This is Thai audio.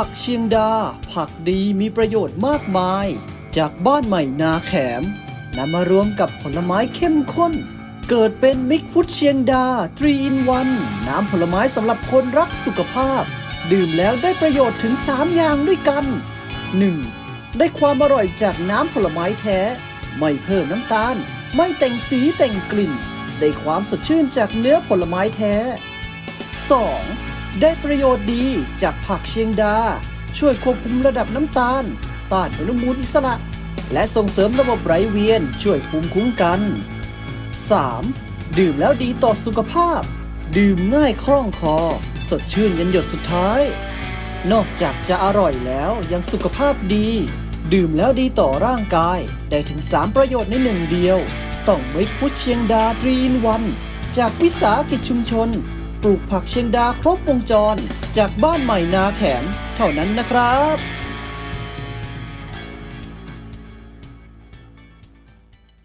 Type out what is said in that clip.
ผักเชียงดา ผักดีมีประโยชน์มากมาย จากบ้านใหม่นาแขมนำมารวมกับผลไม้เข้มข้น เกิดเป็นมิกฟุตเชียงดา3 in 1น้ำผลไม้สำหรับคนรักสุขภาพ ดื่มแล้วได้ประโยชน์ถึง 3 อย่างด้วยกัน 1. ได้ความอร่อยจากน้ำผลไม้แท้ ไม่เพิ่มน้ำตาล ไม่แต่งสีแต่งกลิ่น ได้ความสดชื่นจากเนื้อผลไม้แท้ 2. ได้ประโยชน์ดีจากผักเชียงดา ช่วยควบคุมระดับน้ำตาล ต้านอนุมูลอิสระ และส่งเสริมระบบไหลเวียนช่วยภูมิคุ้มกัน 3. ดื่มแล้วดีต่อสุขภาพ ดื่มง่ายคล่องคอ สดชื่นยันหยดสุดท้าย นอกจากจะอร่อยแล้วยังสุขภาพดี ดื่มแล้วดีต่อร่างกาย ได้ถึง 3 ประโยชน์ในหนึ่งเดียว ต้องไม่พุชเชียงดาตรีนวัน จากวิสาหกิจชุมชน ปลูกผักเชียงดาครบวงจร จากบ้านใหม่นาแขมเท่านั้นนะครับ